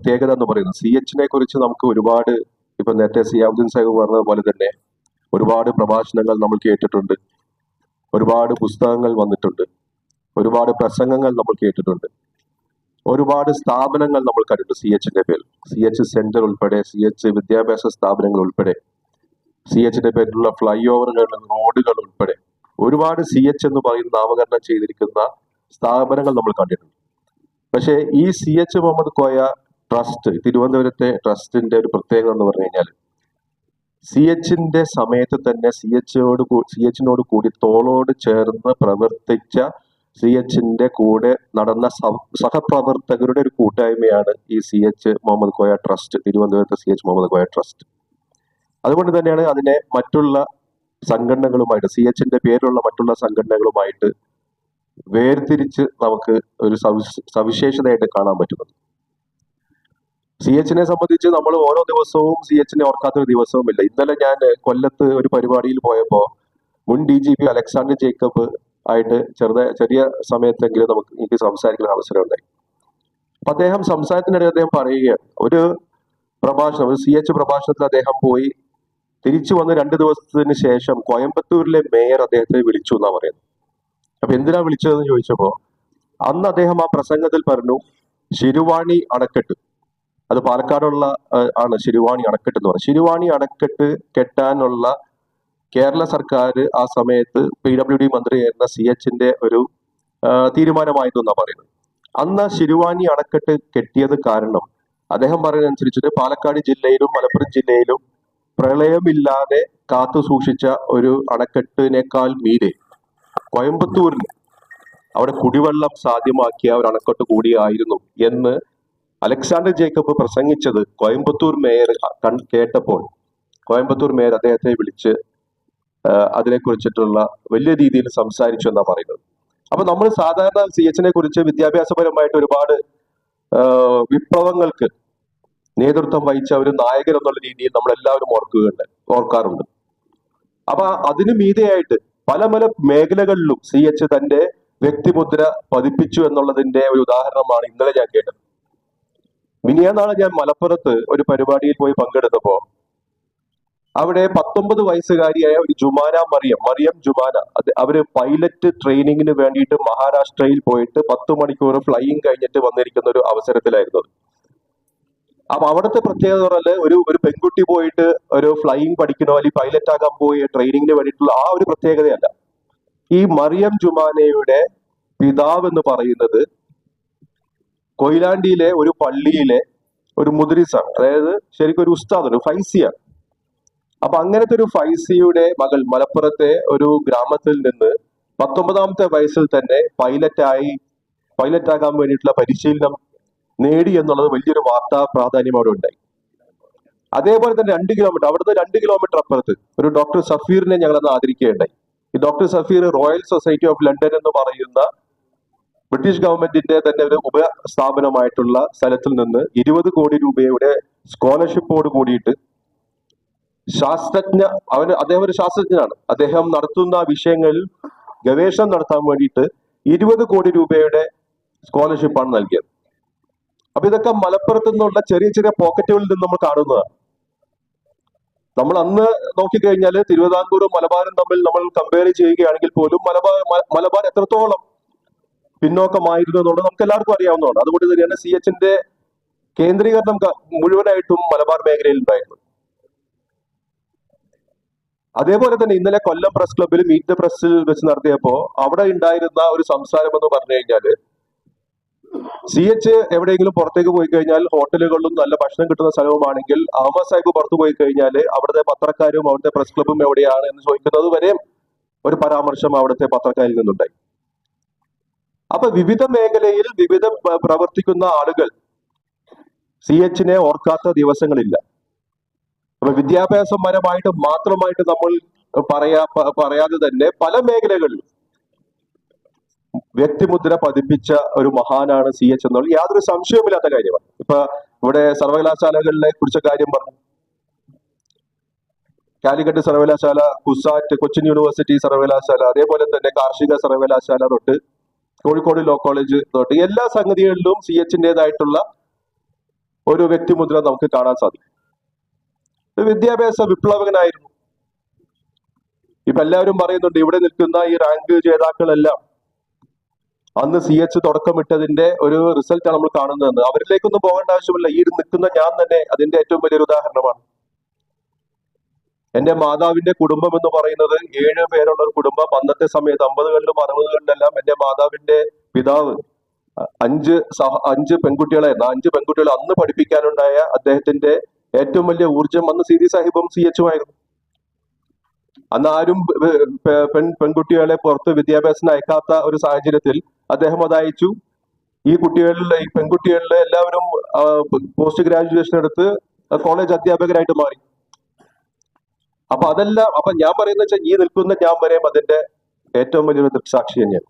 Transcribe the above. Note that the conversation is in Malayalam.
പ്രത്യേകത എന്ന് പറയുന്നത് സി എച്ചിനെ കുറിച്ച് നമുക്ക് ഒരുപാട് ഇപ്പൊ നേരത്തെ സിയാബുദ്ദീൻ സാഹിബ് പറഞ്ഞതുപോലെ തന്നെ ഒരുപാട് പ്രഭാഷണങ്ങൾ നമ്മൾ കേട്ടിട്ടുണ്ട്. ഒരുപാട് പുസ്തകങ്ങൾ വന്നിട്ടുണ്ട്. ഒരുപാട് പ്രസംഗങ്ങൾ നമ്മൾ കേട്ടിട്ടുണ്ട്. ഒരുപാട് സ്ഥാപനങ്ങൾ നമ്മൾ കണ്ടിട്ടുണ്ട് സി എച്ചിന്റെ പേരിൽ. സി എച്ച് സെന്റർ ഉൾപ്പെടെ സി എച്ച് വിദ്യാഭ്യാസ സ്ഥാപനങ്ങൾ ഉൾപ്പെടെ സി എച്ചിന്റെ പേരിലുള്ള ഫ്ലൈ ഓവറുകൾ റോഡുകൾ ഉൾപ്പെടെ ഒരുപാട് സി എച്ച് എന്ന് പറയുന്ന നാമകരണം ചെയ്തിരിക്കുന്ന സ്ഥാപനങ്ങൾ നമ്മൾ കണ്ടിട്ടുണ്ട്. പക്ഷേ ഈ C H Mohammed Koya trust തിരുവനന്തപുരത്തെ ട്രസ്റ്റിന്റെ ഒരു പ്രത്യേകത എന്ന് പറഞ്ഞു കഴിഞ്ഞാൽ സി എച്ചിന്റെ സമയത്ത് തന്നെ സി എച്ചോട് സി എച്ചിനോട് കൂടി തോളോട് ചേർന്ന് പ്രവർത്തിച്ച സി എച്ചിന്റെ കൂടെ നടന്ന സഹപ്രവർത്തകരുടെ ഒരു കൂട്ടായ്മയാണ് ഈ C H Mohammed Koya trust തിരുവനന്തപുരത്തെ C H Mohammed Koya trust അതുകൊണ്ട് തന്നെയാണ് അതിനെ മറ്റുള്ള സംഘടനകളുമായിട്ട് സി എച്ചിന്റെ പേരിലുള്ള മറ്റുള്ള സംഘടനകളുമായിട്ട് വേർതിരിച്ച് നമുക്ക് ഒരു സവിശ- സവിശേഷതയായിട്ട് കാണാൻ പറ്റുന്നത്. സി എച്ചിനെ സംബന്ധിച്ച് നമ്മൾ ഓരോ ദിവസവും സി എച്ചിനെ ഓർക്കാത്ത ഒരു ദിവസവും ഇല്ല ഇന്നലെ ഞാൻ കൊല്ലത്ത് ഒരു പരിപാടിയിൽ പോയപ്പോൾ മുൻ D G P Alexander Jacob ആയിട്ട് ചെറുതായ ചെറിയ സമയത്തെങ്കിലും നമുക്ക് എനിക്ക് സംസാരിക്കുന്ന അവസരം ഉണ്ടായി അപ്പൊ അദ്ദേഹം സംസാരത്തിനിടെ അദ്ദേഹം പറയുകയാണ് ഒരു പ്രഭാഷണം ഒരു സി എച്ച് പ്രഭാഷണത്തിൽ അദ്ദേഹം പോയി തിരിച്ചു വന്ന് രണ്ട് ദിവസത്തിന് ശേഷം കോയമ്പത്തൂരിലെ മേയർ അദ്ദേഹത്തെ വിളിച്ചു എന്നാ പറയുന്നത്. അപ്പൊ എന്തിനാ വിളിച്ചതെന്ന് ചോദിച്ചപ്പോ അന്ന് അദ്ദേഹം ആ പ്രസംഗത്തിൽ പറഞ്ഞു ശിരുവാണി അണക്കെട്ട് അത് പാലക്കാടുള്ള ആണ് ശിരുവാണി അണക്കെട്ട് എന്ന് പറയുന്നത്. ശിരുവാണി അണക്കെട്ട് കെട്ടാനുള്ള കേരള സർക്കാർ ആ സമയത്ത് പി ഡബ്ല്യു ഡി മന്ത്രിയായിരുന്ന സി എച്ചിന്റെ ഒരു തീരുമാനമായിരുന്നു എന്നാണ് പറയുന്നത്. അന്ന് ശിരുവാണി അണക്കെട്ട് കെട്ടിയത് കാരണം അദ്ദേഹം പറയുന്നതനുസരിച്ചിട്ട് പാലക്കാട് ജില്ലയിലും മലപ്പുറം ജില്ലയിലും പ്രളയമില്ലാതെ കാത്തു സൂക്ഷിച്ച ഒരു അണക്കെട്ടിനേക്കാൾ മീരെ കോയമ്പത്തൂരിൽ അവിടെ കുടിവെള്ളം സാധ്യമാക്കിയ ഒരു അണക്കെട്ട് കൂടിയായിരുന്നു എന്ന് അലക്സാണ്ടർ ജേക്കബ് പ്രസംഗിച്ചത് കോയമ്പത്തൂർ മേയർ കേട്ടപ്പോൾ. കോയമ്പത്തൂർ മേയർ അദ്ദേഹത്തെ വിളിച്ച് അതിനെക്കുറിച്ചിട്ടുള്ള വലിയ രീതിയിൽ സംസാരിച്ചു എന്നാണ് പറയുന്നത്. അപ്പൊ നമ്മൾ സാധാരണ സി എച്ചിനെ കുറിച്ച് വിദ്യാഭ്യാസപരമായിട്ട് ഒരുപാട് വിപ്ലവങ്ങൾക്ക് നേതൃത്വം വഹിച്ച ഒരു നായകൻ എന്നുള്ള രീതിയിൽ നമ്മൾ എല്ലാവരും ഓർക്കുകയുണ്ട് ഓർക്കാറുണ്ട്. അപ്പൊ അതിനു മീതെയായിട്ട് പല പല മേഖലകളിലും സി എച്ച് തന്റെ വ്യക്തിമുദ്ര പതിപ്പിച്ചു എന്നുള്ളതിന്റെ ഒരു ഉദാഹരണമാണ് ഇന്നലെ ഞാൻ കേട്ടത്. മിനിയാന്നാണ് ഞാൻ മലപ്പുറത്ത് ഒരു പരിപാടിയിൽ പോയി പങ്കെടുത്തപ്പോ അവിടെ പത്തൊമ്പത് വയസ്സുകാരിയായ ഒരു ജുമാന മറിയം മറിയം ജുമാന അവർ പൈലറ്റ് ട്രെയിനിങ്ങിന് വേണ്ടിയിട്ട് മഹാരാഷ്ട്രയിൽ പോയിട്ട് പത്ത് മണിക്കൂർ ഫ്ലൈയിങ് കഴിഞ്ഞിട്ട് വന്നിരിക്കുന്ന ഒരു അവസരത്തിലായിരുന്നു. അപ്പൊ അവിടുത്തെ പ്രത്യേകത പറഞ്ഞാൽ ഒരു ഒരു പെൺകുട്ടി പോയിട്ട് ഒരു ഫ്ലൈയിങ് പഠിക്കണോ അല്ലെങ്കിൽ പൈലറ്റ് ആകാൻ പോയി ട്രെയിനിങ്ങിന് വേണ്ടിയിട്ടുള്ള ആ ഒരു പ്രത്യേകതയല്ല ഈ മറിയം ജുമാനയുടെ പിതാവ് എന്ന് പറയുന്നത് കൊയിലാണ്ടിയിലെ ഒരു പള്ളിയിലെ ഒരു മുദ്രിസാണ് അതായത് ശരിക്കും ഒരു ഉസ്താദ് ഒരു ഫൈസിയാണ് അപ്പൊ അങ്ങനത്തെ ഒരു ഫൈസിയുടെ മകൾ മലപ്പുറത്തെ ഒരു ഗ്രാമത്തിൽ നിന്ന് പത്തൊമ്പതാമത്തെ വയസ്സിൽ തന്നെ പൈലറ്റായി പൈലറ്റ് ആകാൻ വേണ്ടിയിട്ടുള്ള പരിശീലനം നേടി എന്നുള്ളത് വലിയൊരു വാർത്താ പ്രാധാന്യം അവിടെ ഉണ്ടായി. അതേപോലെ തന്നെ രണ്ട് കിലോമീറ്റർ അവിടുന്ന് രണ്ട് കിലോമീറ്റർ അപ്പുറത്ത് ഒരു ഡോക്ടർ സഫീറിനെ ഞങ്ങൾ അന്ന് ആദരിക്കുകയുണ്ടായി. ഈ doctor Safeer royal society of London എന്ന് പറയുന്ന ബ്രിട്ടീഷ് ഗവൺമെന്റിന്റെ തന്നെ ഒരു ഉപസ്ഥാപനമായിട്ടുള്ള സ്ഥലത്തിൽ നിന്ന് ഇരുപത് കോടി രൂപയുടെ സ്കോളർഷിപ്പോട് കൂടിയിട്ട് ശാസ്ത്രജ്ഞ അവന് അദ്ദേഹം ഒരു ശാസ്ത്രജ്ഞനാണ്. അദ്ദേഹം നടത്തുന്ന വിഷയങ്ങളിൽ ഗവേഷണം നടത്താൻ വേണ്ടിയിട്ട് ഇരുപത് കോടി രൂപയുടെ സ്കോളർഷിപ്പാണ് നൽകിയത്. അപ്പൊ ഇതൊക്കെ മലപ്പുറത്ത് നിന്നുള്ള ചെറിയ ചെറിയ പോക്കറ്റുകളിൽ നിന്ന് നമ്മൾ കാണുന്നതാണ്. നമ്മൾ അന്ന് നോക്കിക്കഴിഞ്ഞാൽ തിരുവിതാംകൂറും മലബാറും തമ്മിൽ നമ്മൾ കമ്പയർ ചെയ്യുകയാണെങ്കിൽ പോലും മലബാർ മലബാർ എത്രത്തോളം പിന്നോക്കമായിരുന്നു എന്നുള്ളത് നമുക്ക് എല്ലാവർക്കും അറിയാവുന്നതാണ്. അതുകൊണ്ട് തന്നെയാണ് സി എച്ചിന്റെ കേന്ദ്രീകരണം മുഴുവനായിട്ടും മലബാർ മേഖലയിൽ ഉണ്ടായിരുന്നു അതേപോലെ തന്നെ ഇന്നലെ കൊല്ലം പ്രസ് ക്ലബിൽ മീറ്റ് ദ പ്രസിൽ വെച്ച് നടത്തിയപ്പോ അവിടെ ഉണ്ടായിരുന്ന ഒരു സംസാരം എന്ന് പറഞ്ഞു കഴിഞ്ഞാൽ സി എച്ച് എവിടെയെങ്കിലും പുറത്തേക്ക് പോയി കഴിഞ്ഞാൽ ഹോട്ടലുകളിലും നല്ല ഭക്ഷണം കിട്ടുന്ന സ്ഥലവുമാണെങ്കിൽ അഹമ്മദ് സാഹിബ് പുറത്തു പോയി കഴിഞ്ഞാൽ അവിടുത്തെ പത്രക്കാരും അവിടുത്തെ പ്രസ് ക്ലബും എവിടെയാണ് എന്ന് ചോദിക്കുന്നത് വരെയും ഒരു പരാമർശം അവിടുത്തെ പത്രക്കാരിൽ നിന്നുണ്ടായി. അപ്പൊ വിവിധ മേഖലയിൽ വിവിധ പ്രവർത്തിക്കുന്ന ആളുകൾ സി എച്ചിനെ ഓർക്കാത്ത ദിവസങ്ങളില്ല. അപ്പൊ വിദ്യാഭ്യാസപരമായിട്ട് മാത്രമായിട്ട് നമ്മൾ പറയാ പറയാതെ തന്നെ പല മേഖലകളിലും വ്യക്തിമുദ്ര പതിപ്പിച്ച ഒരു മഹാനാണ് സി എച്ച് എന്നുള്ളത് യാതൊരു സംശയവുമില്ലാത്ത കാര്യമാണ്. ഇപ്പൊ ഇവിടെ സർവകലാശാലകളിലെ കുറിച്ച കാര്യം പറഞ്ഞു. കാലിക്കറ്റ് സർവകലാശാല കുസാറ്റ് കൊച്ചിൻ യൂണിവേഴ്സിറ്റി സർവകലാശാല അതേപോലെ തന്നെ കാർഷിക സർവകലാശാല തൊട്ട് കോഴിക്കോട് ലോ കോളേജ് തൊട്ട് എല്ലാ സംഗതികളിലും സി എച്ചിന്റെതായിട്ടുള്ള ഒരു വ്യക്തിമുദ്ര നമുക്ക് കാണാൻ സാധിക്കും. വിദ്യാഭ്യാസ വിപ്ലവകനായിരുന്നു. ഇപ്പൊ എല്ലാവരും പറയുന്നുണ്ട് ഇവിടെ നിൽക്കുന്ന ഈ റാങ്ക് ജേതാക്കളെല്ലാം അന്ന് സി എച്ച് തുടക്കമിട്ടതിന്റെ ഒരു റിസൾട്ടാണ് നമ്മൾ കാണുന്നതെന്ന്. അവരിലേക്കൊന്നും പോകേണ്ട ആവശ്യമില്ല. ഈ നിൽക്കുന്ന ഞാൻ തന്നെ അതിന്റെ ഏറ്റവും വലിയൊരു ഉദാഹരണമാണ്. എന്റെ മാതാവിന്റെ കുടുംബം എന്ന് പറയുന്നത് ഏഴ് പേരുള്ള ഒരു കുടുംബം. അന്നത്തെ സമയത്ത് അമ്പതുകളിലും അറുപതുകളിലെല്ലാം എന്റെ മാതാവിന്റെ പിതാവ് അഞ്ച് സഹ അഞ്ച് പെൺകുട്ടികളെ അഞ്ച് പെൺകുട്ടികളെ അന്ന് പഠിപ്പിക്കാനുണ്ടായ അദ്ദേഹത്തിന്റെ ഏറ്റവും വലിയ ഊർജം അന്ന് സി ഡി സാഹിബും സി എച്ചും ആയിരുന്നു. അന്ന് ആരും പെൺ പെൺകുട്ടികളെ പുറത്ത് വിദ്യാഭ്യാസത്തിന് അയക്കാത്ത ഒരു സാഹചര്യത്തിൽ അദ്ദേഹം അത് അയച്ചു. ഈ കുട്ടികളിലെ ഈ പെൺകുട്ടികളിലെ എല്ലാവരും പോസ്റ്റ് ഗ്രാജുവേഷൻ എടുത്ത് കോളേജ് അധ്യാപകരായിട്ട് മാറി. അപ്പൊ അതെല്ലാം അപ്പൊ ഞാൻ പറയുന്നത് വെച്ചാൽ ഈ നിൽക്കുന്ന ഞാൻ വരെയും അതിന്റെ ഏറ്റവും വലിയൊരു ദൃക്സാക്ഷി തന്നെയാണ്.